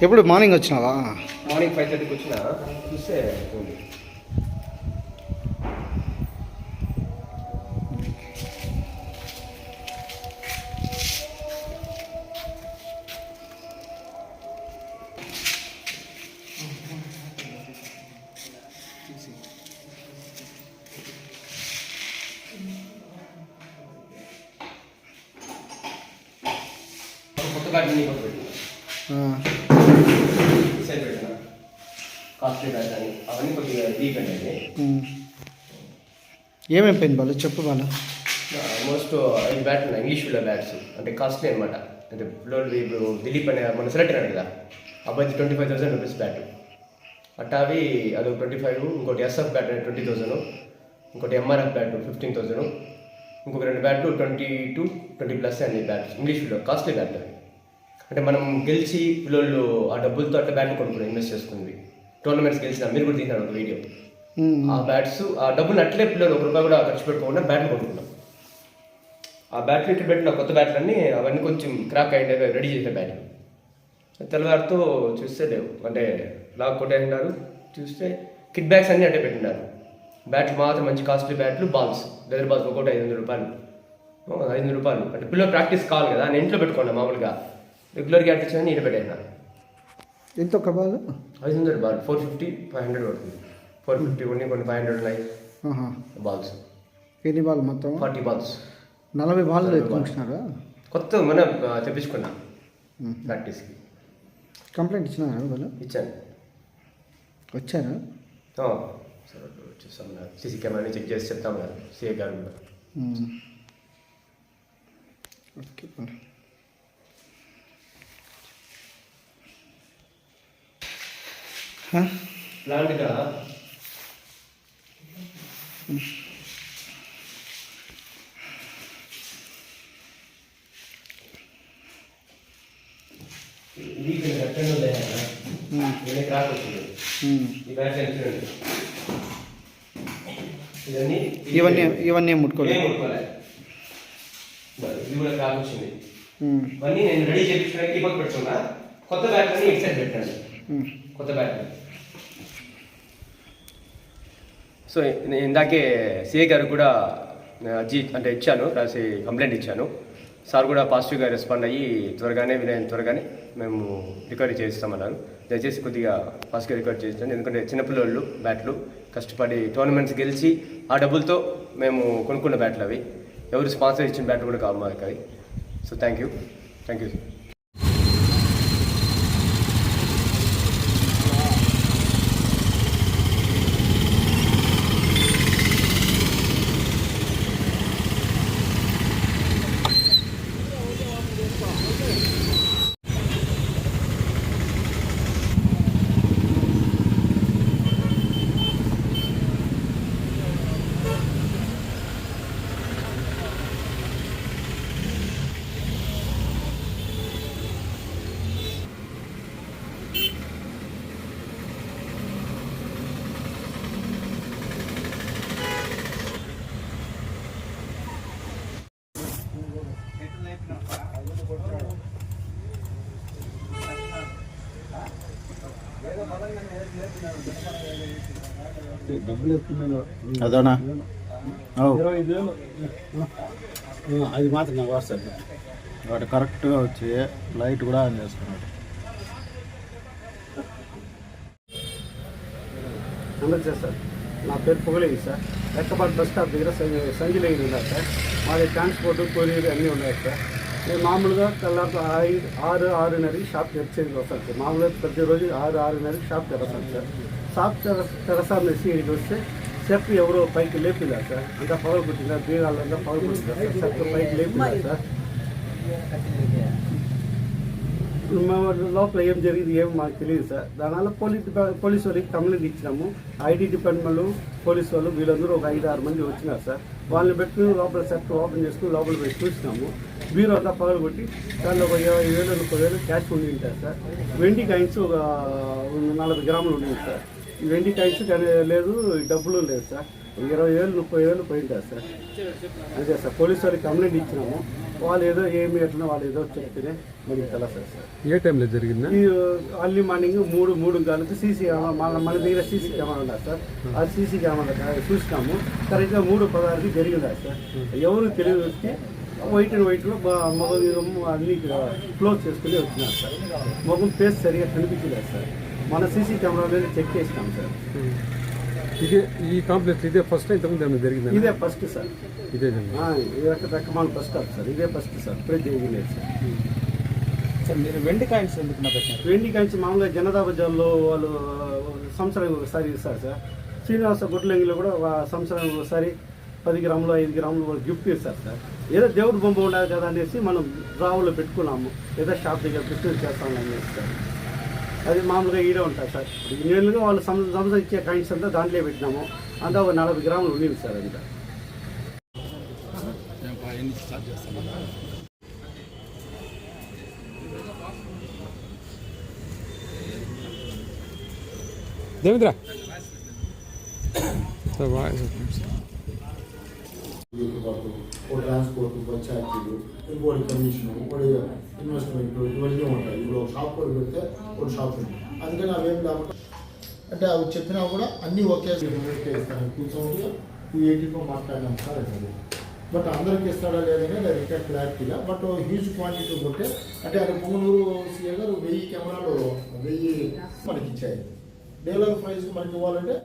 ఎప్పుడు మార్నింగ్ వచ్చినావా morning five థర్టీకి వచ్చిన చూస్తే ఉంది. కొత్త బ్యాట్ నీ కొత్త పెట్టిన ఆ, సైడ్ పెట్టిన బ్యాట్ అవన్నీ కొద్దిగా డీప్ అండి ఉమ్. ఏమేం పెయిన్ బాలు? చెప్పు బాలు. ఆల్మోస్ట్ ఐదు బ్యాట్లు ఉన్నాయి. ఇంగ్లీష్ ఫీల్డర్ బ్యాట్స్ అంటే కాస్ట్లీ అనమాట అంటే ఇప్పుడు దిలీప్ అనే మన సెలెక్ట్ అయ్యాడు కదా. అబ్బాయి twenty five thousand rupees bat అట్టా అవి అదొక ట్వంటీ ఫైవ్ ఇంకోటి ఎస్ఎఫ్ బ్యాట్ ట్వంటీ థౌసండ్ ఇంకోటి ఎంఆర్ఎఫ్ బ్యాట్ ఫిఫ్టీన్ థౌసండ్ ఇంకొక రెండు బ్యాట్లు ట్వంటీ టూ ట్వంటీ ప్లస్ అన్ని bats English fielder costly bat అవి. అంటే మనం గెలిచి పిల్లలు ఆ డబ్బులతో అట్లా బ్యాట్లు కొనుక్కుని ఇన్వెస్ట్ చేసుకుంది టోర్నమెంట్స్ గెలిచిన మీరు కూడా తీసినారు ఒక వీడియో. ఆ బ్యాట్స్ ఆ డబ్బులు అట్లే పిల్లలు ఒక రూపాయి కూడా ఖర్చు పెట్టుకోకుండా బ్యాట్లు కొనుక్కున్నాం. ఆ బ్యాట్లు ఇక్కడ పెట్టిన కొత్త బ్యాట్లు అన్నీ అవన్నీ కొంచెం క్రాక్ అయ్యే రెడీ చేసే బ్యాట్లు తెల్లవారితో చూస్తే లేవు. అంటే లాక్ కొట్టేసినారు చూస్తే కిట్ బ్యాగ్స్ అన్నీ అంటే పెట్టినారు బ్యాట్లు మాత్రం మంచి కాస్ట్లీ బ్యాట్లు బాల్స్. లెదర్ బాల్స్ ఒకటి ఐదు వందల రూపాయలు. ఐదు వందల రూపాయలు. అంటే పిల్లలు ప్రాక్టీస్ కావాలి కదా నేను ఇంట్లో పెట్టుకున్నా మామూలుగా. రెగ్యులర్గా అట్టించని నేను పెట్టేసినాను ఎంత ఒక బాలు? ఐదు ball. Four fifty five hundred పడుతుంది. ఫోర్ ఫిఫ్టీ కొన్ని కొన్ని ఫైవ్ హండ్రెడ్ ఉన్నాయి. బాల్స్. ఎన్ని బాల్ మొత్తం? Forty balls. నలభై బాల్ ఎత్తుకుంటున్నారా కొత్త మన తెప్పించుకున్నా. ప్రాక్టీస్కి కంప్లైంట్ ఇచ్చినారా వాళ్ళు ఇచ్చాను. వచ్చారా? వచ్చేస్తాం సీసీ కెమెరాని చెక్ చేసి చెప్తాం కదా సిఏ గారు కూడా. ఓకే బాలు హ? ప్లాంట్గా ఇది ఇక్కడ కట్టండి ఉందా ఉమ్. ఇది క్రాక్ వచ్చింది ఉమ్. ఈ బ్యాట్ చూడండి ఇవన్నీ ఇవన్నీ ఇవన్నీ ఏం ఏం ముట్టుకోలేదు ముట్టుకోలే ఇది కూడా క్రాక్ వచ్చింది ఉమ్. ఇవన్నీ నేను రెడీ చేయించడానికి ఈ పక్క పెట్టుకున్నా కొత్త బ్యాట్ అని ఇటు సైడ్ పెట్టండి ఉమ్. కొత్త సో నేను ఇందాకే సిఏ గారు కూడా జీ అంటే ఇచ్చాను రాసి కంప్లైంట్ ఇచ్చాను. సార్ కూడా పాజిటివ్గా రెస్పాండ్ అయ్యి త్వరగానే వీలైన త్వరగానే మేము రికవరీ చేస్తామన్నారు. దయచేసి కొద్దిగా ఫాస్ట్గా రికవరీ చేస్తాను ఎందుకంటే చిన్నపిల్లలు బ్యాట్లు కష్టపడి టోర్నమెంట్స్ గెలిచి ఆ డబ్బులతో మేము కొనుక్కున్న బ్యాట్లు అవి. ఎవరు స్పాన్సర్ ఇచ్చిన బ్యాట్లు కూడా కావు మాకు అవి so thank you thank you అదోనా? అది మాత్రం నాకు వస్తుంది వాడు కరెక్ట్గా వచ్చి లైట్ కూడా ఆన్ చేసుకున్నాడు. నమస్తే సార్. నా పేరు పొగలేవి సార్. లెక్కపాటు బస్ స్టాప్ దగ్గర సంజ- సంజయ్ ఉన్నారు సార్? మాది ట్రాన్స్పోర్ట్ కొరియర్ అన్నీ ఉన్నాయి సార్. నేను మామూలుగా తెల్లారి ఐదు ఆరు ఆరున్నరకి షాప్ తెరిచేది వస్తాను సార్. మామూలుగా ప్రతిరోజు ఆరు ఆరున్నరకి షాప్ తెరస్తాను సార్. షాప్ తెర తెరసాను వేసి ఇక్కడికి వస్తే చెప్పు ఎవరో పైకి లేపిందా సార్. అంతా పగలు పుట్టినారు బీగాళ్ళంతా పవర్ పుట్టినారు సార్ స్టెప్ పైకి లేపిందా సార్. లోపల ఏం జరిగింది ఏం మాకు తెలియదు సార్. దానివల్ల పోలీస్ డిపా- పోలీస్ వాళ్ళకి కంప్లైంట్ ఇచ్చినాము. ఐటీ డిపార్ట్మెంట్ పోలీస్ వాళ్ళు వీళ్ళందరూ ఒక ఐదు ఆరు మంది వచ్చినారు సార్. వాళ్ళని పెట్టుకుని లోపల సెట్ ఓపెన్ చేసుకుని లోపల పోయి చూసినాము. బీరో అంతా పగలు కొట్టి దానిలో ఒక ఇరవై వేలు ముప్పై వేలు క్యాష్ ఉండి ఉంటారు సార్. వెండి కాయిన్స్ ఒక నలభై గ్రాములు ఉండింది సార్. ఈ వెండి కాయిన్స్ లేదు డబ్బులు లేదు సార్. ఇరవై వేలు ముప్పై వేలు పోయింటారు సార్? అంతే సార్ పోలీసు వాళ్ళకి కంప్లైంట్ ఇచ్చినాము. వాళ్ళు ఏదో ఏమి ఎట్లా వాళ్ళు ఏదో చెప్తేనే మనకి తెలుస్తుంది సార్. ఏ టైంలో జరిగిందా? ఈ అర్లీ మార్నింగ్ మూడు మూడు గంటలకు సీసీ మన మన దగ్గర సీసీ కెమెరా ఉన్నారు సార్? ఆ. సీసీ కెమెరా చూసినాము. కరెక్ట్గా మూడు పదహారుకి జరిగిందా సార్? ఎవరు తెలియదు వైట్ అండ్ వైట్లో మగం అన్ని క్లోజ్ చేసుకుని వచ్చినారు సార్. మగం ఫేస్ సరిగా కనిపించలేదు సార్. మన సీసీ కెమెరా మీద చెక్ చేసినాం సార్. ఇదే ఈ కాంప్లెక్స్ ఇదే ఫస్ట్ ఇంతకుముందు ఏమైనా జరిగిందా? ఇదే ఫస్ట్ సార్. ఇదే ఇది రక రకమాల ఫస్ట్ కాదు సార్. ఇదే ఫస్ట్ సార్. ఇప్పుడే జరిగింది సార్. సార్ మీరు వెండి కాయిన్స్ ఎందుకు వెండి కంచి మామూలుగా జనతా బజార్లో వాళ్ళు సంవత్సరానికి ఒకసారి ఇస్తారు సార్. శ్రీనివాస గుడ్లంగిలో కూడా సంవత్సరానికి ఒకసారి పది గ్రాములు ఐదు గ్రాములు వాళ్ళు గిఫ్ట్ ఇస్తారు సార్. ఏదో దేవుడి బొమ్మ ఉండాలి కదా అనేసి మనం డ్రావులో పెట్టుకున్నాము. ఏదో షాప్ దగ్గర బిజినెస్ చేస్తామని అనేసి సార్ అది మామూలుగా ఈడే ఉంటుంది సార్. ఇన్నేళ్ళుగా వాళ్ళు సం- సంవత్సరం ఇచ్చే కాయిన్స్ అంతా దాంట్లో పెట్టినాము. అంతా ఒక నలభై గ్రాములు ఉండింది సార్ అంతా దేవేంద్ర? వాయిస్ దిగుబాటు ఓ ట్రాన్స్పోర్ట్ బస్ ఛార్జీలు ఇంకోటి కమిషన్ ఇన్వెస్ట్మెంట్ ఇవన్నీ ఉంటాయి. ఇప్పుడు ఒక షాప్ కూడా పెడితే ఒక షాప్ ఉంది అందుకని అవేం కాకుండా అంటే అవి చెప్పినా కూడా అన్నీ ఒకే ఇస్తాను. టూ సెవెంటీ టూ ఎయిటీతో మాట్లాడినాం సార్ అది బట్ అందరికి ఇస్తాడా లేదని అది ఇంకా క్లారిటీగా బట్ హ్యూజ్ క్వాంటిటీ ఉంటే అంటే అది పొంగనూరు సీఏ గారు వెయ్యి కెమెరాలు వెయ్యి మనకి ఇచ్చాయి డీలర్ ప్రైస్ మనకి ఇవ్వాలంటే